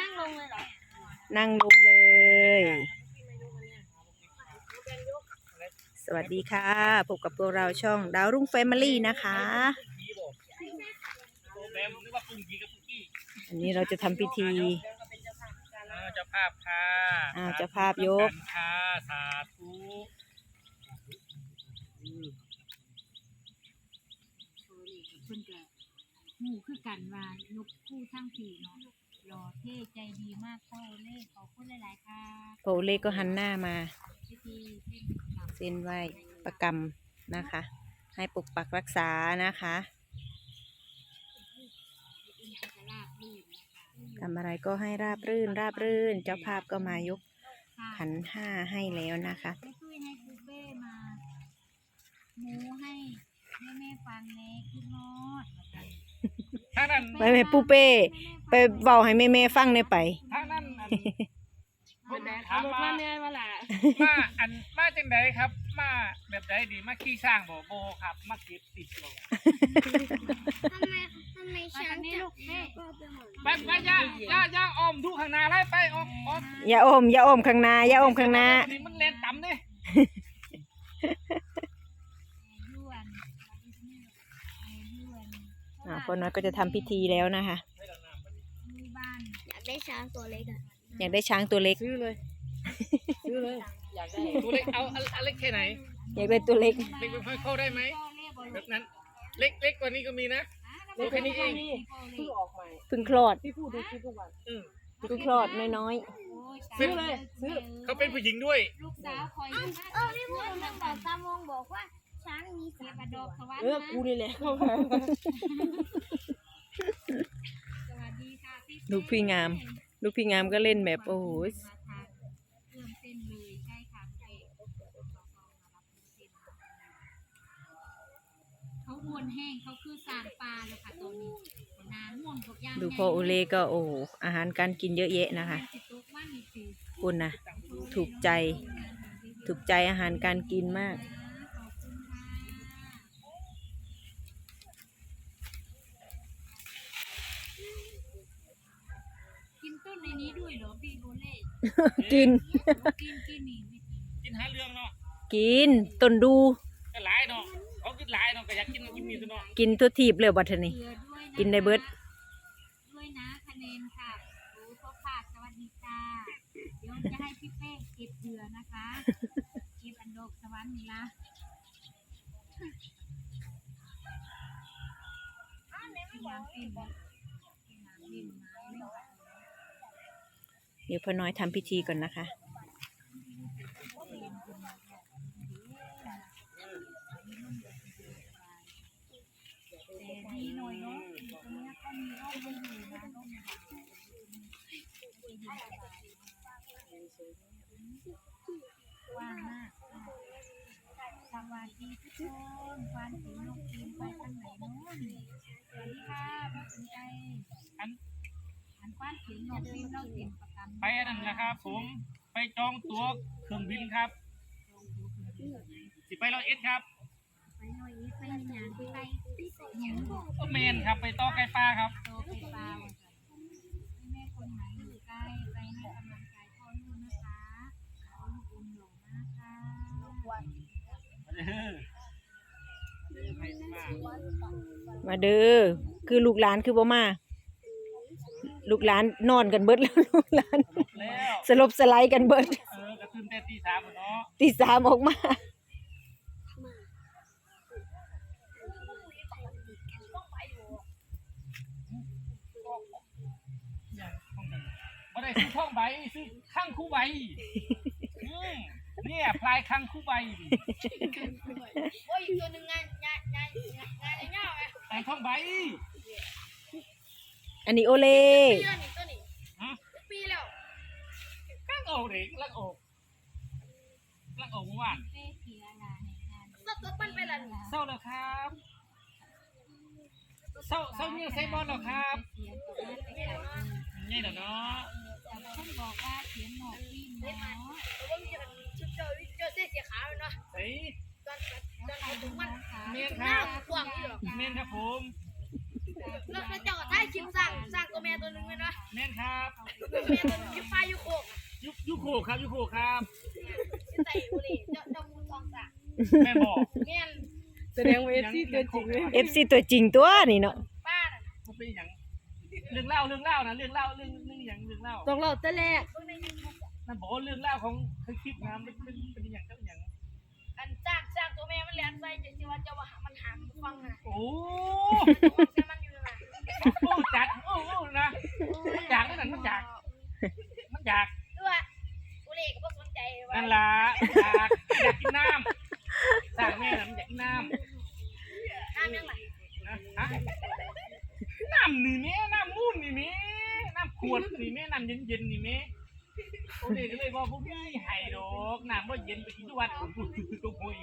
นั่งลงเลยเหรอนั่งลงเลย สวัสดีค่ะ พบกับพวกเราช่องดาวรุ่งแฟมิลี่นะคะแม่นึกว่าปุ้งกีกับปุ้งกี้อันนี้เราจะทำพิธีอ่าเจ้าภาพค่ะอ่าเจ้าภาพยกสาธุค่ะสาธุโชว์นี่กับเพิ่นก็หมู่คือกันว่ายกคู่ทั้งสี่เนาะ หล่อเท่ใจดีมากพ่อเล่ขอบคุณหลายๆค่ะโปเล่ก็หันหน้ามาพิธีเส้นหลักเส้นไหวประกรรมนะคะ ให้ปกปักรักษานะคะอินอัตลาบลื่นนะคะทำอะไรก็ให้ราบรื่นราบรื่น เจ้าภาพก็มายกค่ะขันห้าให้แล้วนะคะ แม่ตุ้ยให้ครูเป้มาหมูให้แม่แม่ๆฟังแน่คืองอดเหมือนกัน ทางนั้นไปไปปูเป้ ไปเบาให้แม่แม่ๆฟังในอยไป ทางนั้นอันแม่แม่ถามมามาอันมาจังไดครับ มาแบบใดดีมาขี่สร้างบ่โบครับ มาเก็บติดลงทำไมทำไมมาช้าทางงนี้จะลูกแม่ก็ไปหมดไปไปย่าย่าย่าออมดูข้างหน้าไล่ไปออมออมอย่าอมอย่าอมข้างหน้าอย่าอมข้างหน้า นี่มันเล่นต่ำเด้ ยวนยวน อ่าคนน้อยก็จะทำพิธีแล้วนะคะ มีบ้านอยากได้ช้างตัวเล็กอะอยากได้ช้างตัวเล็ก ซื้อเลย ซื้อเลย อยากได้ตัวเล็กเอาอันอันเล็กแค่ไหน อยากได้ตัวเล็ก เล็กเป็นเข้าได้ไหมพ่อเล่บอลแบบนั้น เล็กเล็กกว่านี้ก็มีนะ เล็กแค่นี้เองเพิ่งออกเพึ่งคลอดอืมเพึ่งคลอดน้อยซื้อเลย ซื้อเขาเป็นผู้หญิงด้วย ลูกสาวคอยเออที่พูดเรื่องบอกตามองบอกว่า ช้างมีเก็สาบมดอกสวรรค์เออกูนี่แหละสวัสดีค่ะพี่ๆลูกพี่งาม ลูกพี่งามก็เล่นแบบโอ้โหเริ่มเต้นเลยใช่ค่ะพี่เขาอวนแห้งเขาคือสารปลาเลยค่ะตอนนี้น้ำม่วงกับย่างดูพ่อโอเล่ก็โอ้โหอาหารการกินเยอะแยะนะคะ สิตุกว่านี่คือ คุณนะถูกใจ ถูกใจอาหารการกินมาก ขอบคุณค่ะกินต้นในนี้ด้วยเหรอพี่โอเล่ กิน กินกินนี่ไม่กินกินหาเรื่องเนาะกินต้นดู ก็หลายเนาะเขากินหลายเนาะก็อยากกินกินมีตัวเนาะกินทุกทีบเลยบัดนี้เกลือด้วยะกินได้เบิด ด้วยนะคะแนนค่ะโอ้พ่อค่ะสวัสดีค่ะเดี๋ยวจะให้พี่เป้เก็บเกลือนะคะเก็บอันโดกสวรรค์นี่ละกินน้ำกินนะกินน้ำกินไม้ไม่ไหว เดี๋ยวพ่อน้อยทำพิธีก่อนนะคะ ว่างมากสวัสดีทุกคนวันสีนกกินไปทางไหนโน้นสวัสดีค่ะพ่อสนใจอั ไปอันนั้นนะครับผมไปจองตั๋วเครื่องบินครับ สิไปร้อยเอ็ดครับไปหน่อยนี้ไปหยางไปหยังบอกก็เมนครับไปต่อไก่ปลาครับมาเออเออไปมามาเด้อคือลูกหลานคือบ่มา ลูกหลานนอนกันเบิดแล้วลูกหลาน แล้วสลบสไลด์กันเบิดเออกระตื่นแต่ตีสามอะเนาะตีสามออกมาบ่ได้ซื้อท่องใบซื้อข้างคู่ใบอืมเนี่ยพลายข้างคู่ใบดิโอ้ยตัวหนึ่งงานงานงานงานงานไอ้เงาไงแต่ท่องใบ อันนี้โอเล่ปีแล้วนี่ตัวนี้ปีแล้วข้างโอกเด็กลักโอกลักโอกเมื่อวานเป้เขียอะไรให้งานก็ก็ปั้นไปแล้วเศร้าแล้วครับเศร้าเศร้าเนี่ยใส่บอลแล้วครับเขียนกับแม่ไปไก่นี่เดี๋ยวเนาะแต่เพิ่นบอกว่าเขียนหมอกวิ่งเนาะแต่ว่ามีจะชุดเจอวิ่งเจอเสื้อสีขาวเนาะใส่ตอนตอนถุงมันเมนหคน้ารับกว้างนี่หรอเมนครับผม แม่มันอยู่ฟ้าอยู่โคกยุยุโคครับยุโคครับสิใส่บุหรี่เจ้าเจ้ามูลทองสะแม่นบอกแม่นแสดงว่าเอฟซีตัวจริงเลย FC ตัวจริงตัวนี่เนาะป้าน่ะมันเป็นอย่างเรื่องเล่าเรื่องเล่านะเรื่องเล่าเรื่องเรื่องอย่างเรื่องเล่าต้องเราแต่แรกเบิ่งในยูทูบนั่นบอกว่าเรื่องเล่าของเคยคิดนะมันเป็นเป็นอย่างเจ้าอย่างอันจ้างจ้างตัวแม่มันเลี้ยงใส่จะสิว่าเจ้าว่าหามันหามฟังน่ะโอ้แต่มันอยู่น่ะโอ้จัดโอ้โอ้นะมันอยากนั่นนะมันอยาก มันอยากด้วยบุหรี่ก็บ่สนใจว่านั่นล่ะอยากอยากกินน้ำสั่งแม่น่ะมันอยากกินน้ำน้ำยังไงนะฮะน้ำนี่แม่น้ำมูนนี่แม่น้ำขวดนี่แม่น้ำเย็นๆนี่แม่โอ้เด็กก็เลยว่าพวกนี้ให้ดอกน้ำว่าเย็นไปกินทุกวันผมตัวโอย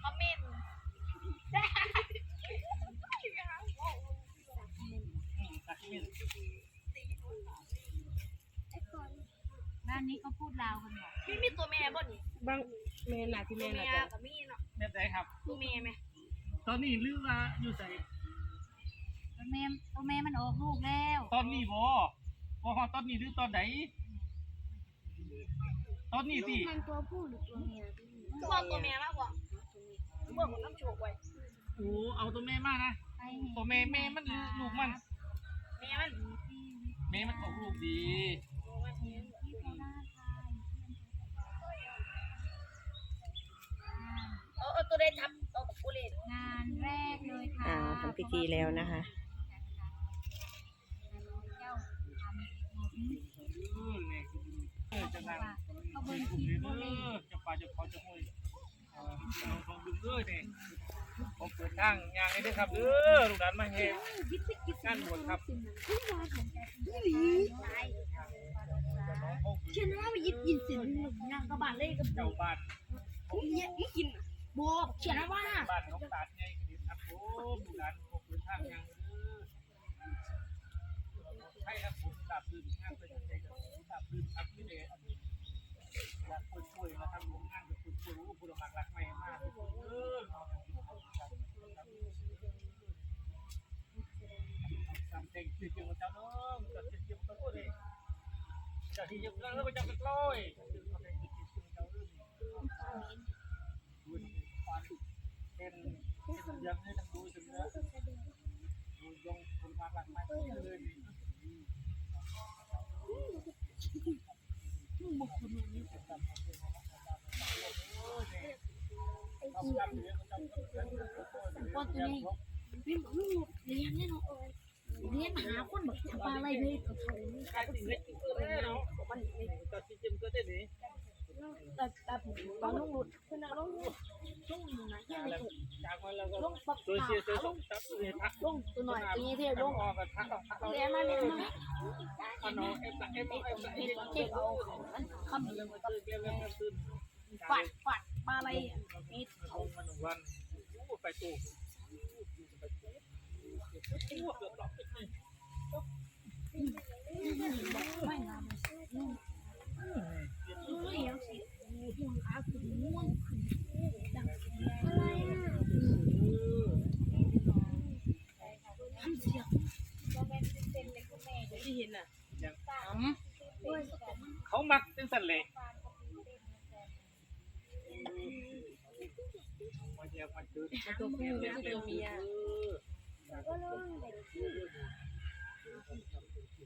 คอมเมนต์ อืมตักเม่น บ้านนี้เขาพูดลาวกันบอกมีมีตัวแม่บ่นี่บางเมนน่ะที่ตัเมวนแม่น่ะจ้ะก็มีเนาะแบบไหนครับ ตัวแม่ไหมตอนนี้ลือว่าอยู่ใส่ตัวแม่ตัวแม่มันออกลูกแล้วตอนนี้บ่บ่ฮอดตอนนี้หรือตอนไหนตอนนี้สิมันตัวผู้หรือตัวเมียตัวตัวแม่มากกว่าเมื่อผมน้ำโชกไว้โอ้เอาตัวแม่มานะ ไปเห็นตัวแม่แม่มันลูกมัน แม่มัน แม่มันออกลูกดี ที่โคราชค่ะ เออเออตัวได้ทับเอากับกูเลย งานแรกเลยค่ะ อ่าทำ พิธีแล้วนะคะเจ้าทำหมดเออนี่เออจะนั่งเขาเอเบิ่องคลิปเด้โมเลอจะปลาจะพอจะห้อยเออของดึงเด้อนี่ผมเปิดทางยางให้ด้วยครับเด้อลูกหลานมาเฮ็ดงานบวชครับเชื่อนะว่ายิบยินเสียงนางกระบาดเลยกับเจ้าบ้านเนี่ยไม่กินบอกเชื่อนะว่าบ้านของตาดใหญ่กระดิ่ง ครับผมลูกหลานผมเปิดทางยางเด้อให้ครับผมตาพื้นงานเป็นใจกับตาพื้นครับนี่เลยอยากคนช่วยนะครับผมงานกับคนช่วยผู้ผู้รักรักใหม่มากเออทำเต็งคือเกี่ยวกับเจ้าน้องกับเกี่ยวกับตัวเองจะที่ยังแล้วก็จะเป็นร้อยเป็น เป็นยังให้ทั้งดูถึงเนื้อดูยงคนมาหลักมาเลยว่าตัวนี้เป็นลูกเลี้ยงเนี่ยเนาะเลี้ยงหาคนแบบทำปลาอะไรเลยกับเขา ใครติดเล็กก็เนาะมันตัดสินใจก็ได้นี่แต่แต่บางลูกหลุดคือนะลูกลูกหนูนะยังไม่ ถูกจากมันแล้วก็ลูกปักโดยขาเสียเสียสลูอกงทับเลยทักลูกตัวหน่อยตัวนี้เท่ลลูงกออกกันทักทักเลี้ยงมาเลี้ย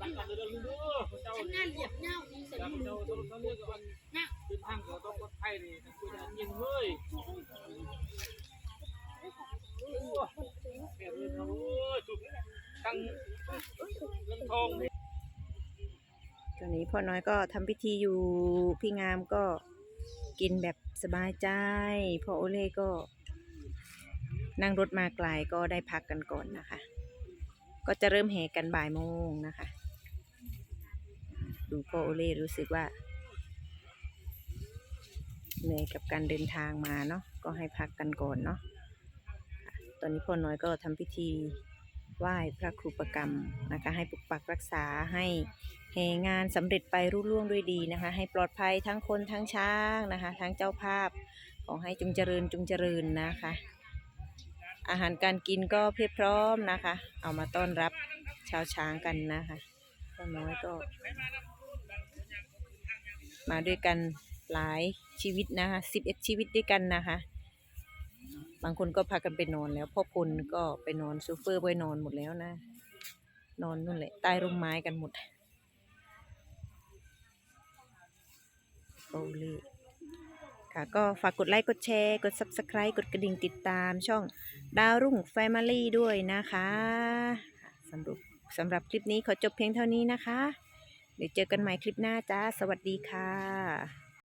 ตั้งกันเด้อเอียบเน่าดีเราเจ้าเขาเรียกว่าเป็นทางเขาต้องรถไทยนี่คือจะยิงเฮ้ยโอ้เดี๋ยวเขาจุดตั้งเรื่องทองตอนนี้พ่อน้อยก็ทำพิธีอยู่ พี่งามก็กินแบบสบายใจ พ่อโอเล่ก็นั่งรถมาไกลก็ได้พักกันก่อนนะคะ ก็จะเริ่มแห่กันบ่ายโมงนะคะ ดูพ่อโอเล่รู้สึกว่าเหนื่อยกับการเดินทางมาเนาะก็ให้พักกันก่อนเนาะตอนนี้พ่อน้อยก็ทำพิธีไหว้พระครูประกรรมนะคะให้ปกปักรักษาให้แห่งานสำเร็จไปรุ่ล่วงด้วยดีนะคะ ให้ปลอดภัยทั้งคนทั้งช้างนะคะ ทั้งเจ้าภาพขอให้จงเจริญจงเจริญนะคะ อาหารการกินก็เพียบพร้อมนะคะ เอามาต้อนรับชาวช้างกันนะคะพ่อน้อยก็ มาด้วยกันหลายชีวิตนะคะสิบเอ็ดชีวิตด้วยกันนะคะ บางคนก็พากันไปนอนแล้วพ่อพลก็ไปนอนซูเฟอร์ไปนอนหมดแล้วนะ นอนนู่นแหละใต้ร่มไม้กันหมดโอเล ค่ะก็ฝากกดไลค์กดแชร์ กด Subscribe กดกระดิ่งติดตามช่องดาวรุ่ง Family ด้วยนะคะค่ะสำหรับสำหรับคลิปนี้ขอจบเพียงเท่านี้นะคะ เดี๋ยวเจอกันใหม่คลิปหน้าจ้า สวัสดีค่ะ